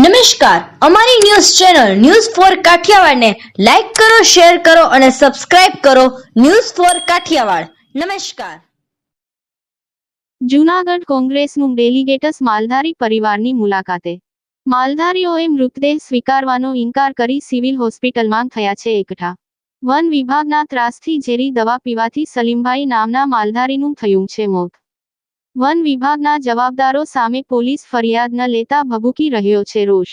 નમસ્કાર. અમારી news channel news four કાઠિયાવાડને લાઈક કરો, શેર કરો અને સબસ્ક્રાઇબ કરો ન્યૂઝ ફોર કાઠિયાવાડ. નમસ્કાર. જૂનાગઢ કોંગ્રેસનું ડેલિગેટસ માલધારી પરિવારની મુલાકાતે. માલધારીઓએ મૃતદેહ સ્વીકારવાનો ઇનકાર કરી સિવિલ હોસ્પિટલમાં થયા છે એકઠા. વન વિભાગના ત્રાસથી ઝેરી દવા પીવાથી સલીમભાઈ નામના માલધારીનું થયું છે મોત. વન વિભાગના જવાબદારો સામે પોલીસ ફરિયાદ ન લેતા ભભૂકી રહ્યો છે રોષ.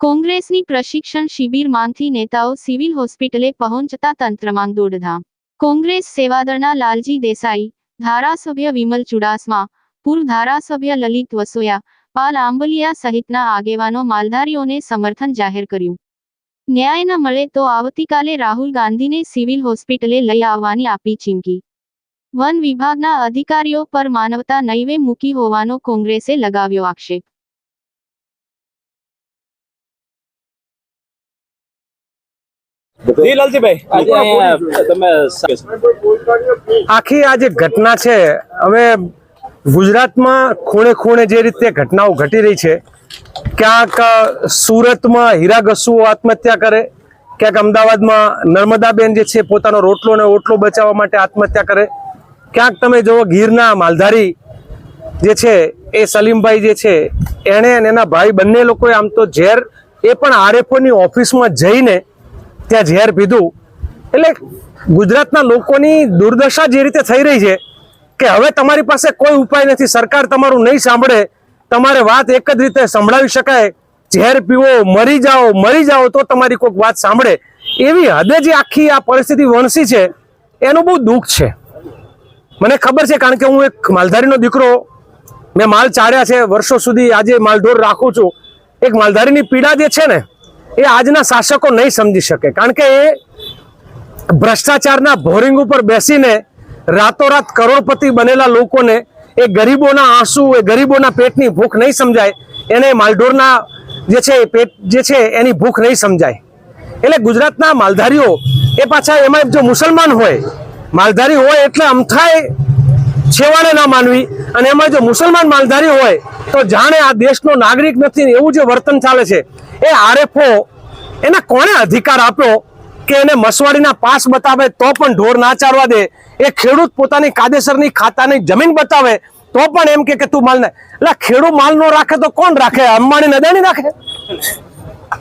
કોંગ્રેસની પ્રશિક્ષણ શિબિરમાંથી નેતાઓ સિવિલ હોસ્પિટલે પહોંચતા તંત્રમાં દોડધામ. કોંગ્રેસ સેવાદળના લાલજી દેસાઈ, ધારાસભ્ય વિમલ ચુડાસમા, પૂર્વ ધારાસભ્ય લલિત વસોયા, પાલ આંબલિયા સહિતના આગેવાનો માલધારીઓને સમર્થન જાહેર કર્યું. ન્યાય ન મળે તો આવતીકાલે રાહુલ ગાંધીને સિવિલ હોસ્પિટલે લઈ આવવાની આપી ચીમકી. વન વિભાગના અધિકારીઓ પર માનવતા નૈવે મૂકી હોવાનો કોંગ્રેસે લગાવ્યો આક્ષેપ. આખી આ જે ઘટના છે હવે ગુજરાતમાં ખૂણે ખૂણે જે રીતે ઘટનાઓ ઘટી રહી છે ક્યાંક સુરતમાં હીરા ગસ્સુઓ આત્મહત્યા કરે ક્યાંક અમદાવાદમાં નર્મદાબેન જે છે પોતાનો રોટલો ને ઓટલો બચાવવા માટે આત્મહત્યા કરે ક્યાંક તમે જુઓ ગીરના માલધારી જે છે, એ સલીમભાઈ જે છે, એણે અને એના ભાઈ બંને લોકોએ આમ તો ઝેર, એ પણ આરએફઓની ઓફિસમાં જઈને ત્યાં ઝેર પીધું. એટલે ગુજરાતના લોકોની દુર્દશા જે રીતે થઈ રહી છે કે હવે તમારી પાસે કોઈ ઉપાય નથી, સરકાર તમારું નહીં સાંભળે, તમારે વાત એક જ રીતે સંભળાવી શકાય, ઝેર પીવો, મરી જાઓ મરી જાઓ તો તમારી કોઈક વાત સાંભળે. એવી હદે જે આખી આ પરિસ્થિતિ વણસી છે, એનું બહુ દુઃખ છે. મને ખબર છે કારણ કે હું એક માલધારીનો દીકરો, મેં માલ ચાડ્યા છે, વર્ષો સુધી આજે માલઢોર રાખું છું. એક માલધારીની પીડા જે છે ને, એ આજના શાસકો નહીં સમજી શકે. કારણ કે એ ભ્રષ્ટાચારના ભોરિંગ ઉપર બેસીને રાતોરાત કરોડપતિ બનેલા લોકોને એ ગરીબોના આંસુ, એ ગરીબોના પેટની ભૂખ નહીં સમજાય. એને માલઢોરના જે છે પેટ જે છે એની ભૂખ નહીં સમજાય. એટલે ગુજરાતના માલધારીઓ એ પાછા એમાં જો મુસલમાન હોય માલધારી હોય એટલે અમથાય છેવાડે ના માનવી. અને એમાં જો મુસલમાન માલધારી હોય, તો જાણે આ દેશનો નાગરિક નથી એવું જે વર્તન ચાલે છે. એ આરએફઓ એને કોણે અધિકાર આપ્યો કે એને મસવાડીના પાસ બતાવે તો પણ ઢોર ના ચારવા દે? એ ખેડૂત પોતાની કાયદેસરની ખાતાની જમીન બતાવે તો પણ એમ કે તું માલ ને એટલે ખેડૂત માલ નો રાખે તો કોણ રાખે? અંબાણી નદાણી રાખે?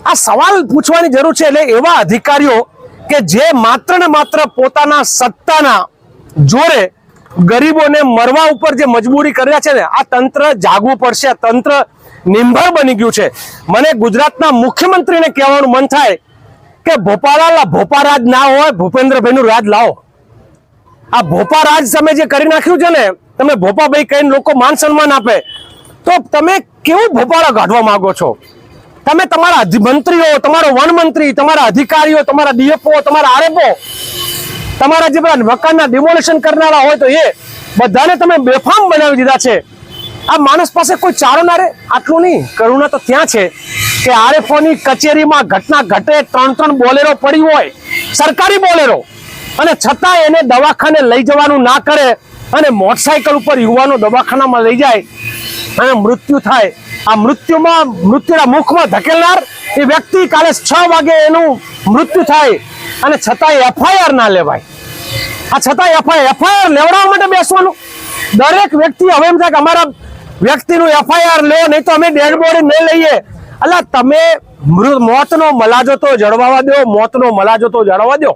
આ સવાલ પૂછવાની જરૂર છે. એટલે એવા અધિકારીઓ કે જે માત્ર ને માત્ર પોતાના સત્તાના જોરે ગરીબોને મરવા ઉપર જે મજબૂરી કર્યા છે ને, આ તંત્ર જાગવું પડશે તંત્ર નિર્ભર બની ગયું છે. મને ગુજરાતના મુખ્યમંત્રીને કહેવાનું મન થાય કે ભોપાલા ભોપા રાજ ના હોય ભૂપેન્દ્રભાઈ નું રાજ લાવો. આ ભોપારાજ તમે જે કરી નાખ્યું છે ને, તમે ભોપાભાઈ કહીને લોકો માન સન્માન આપે. તો તમે કેવું ભોપાળા કાઢવા માંગો છો? તમે તમારા મંત્રીઓ, તમારો વન મંત્રી, તમારા અધિકારીઓ, તમારા ડીએફઓ, તમારા આરએફઓ, તમારા જે બધા મકાનના ડિમોલેશન કરનારા હોય તો એ બધાને તમે બેફામ બનાવી દીધા છે. આ માણસ પાસે કોઈ ચારો ના રે? આટલું નહીં. કરુણા તો ત્યાં છે કે આરએફઓની કચેરીમાં ઘટના ઘટે ત્રણ ત્રણ બોલેરો પડી હોય, સરકારી બોલેરો, અને છતાં એને દવાખાને લઈ જવાનું ના કરે, અને મોટરસાયકલ ઉપર યુવાનો દવાખાનામાં લઈ જાય, અને મૃત્યુ થાય. આ મૃત્યુમાં, મૃત્યુના મુખમાં ધકેલનાર એ વ્યક્તિ કાલે છ વાગે એનું મૃત્યુ થાય અને છતાંય એફઆઈઆર ના લેવાય. આ છતાં એફઆઈઆર એફઆઈઆર લેવડાવવા માટે બેસવાનું. દરેક વ્યક્તિ, હવે એમ થાય કે અમારા વ્યક્તિનું એફઆઈઆર લો, નહીં તો અમે ડેડ બોડી નહીં લઈએ. એટલે તમે મોતનો મલાજો તો જળવાવા દો, મોતનો મલાજો તો જળવા દો.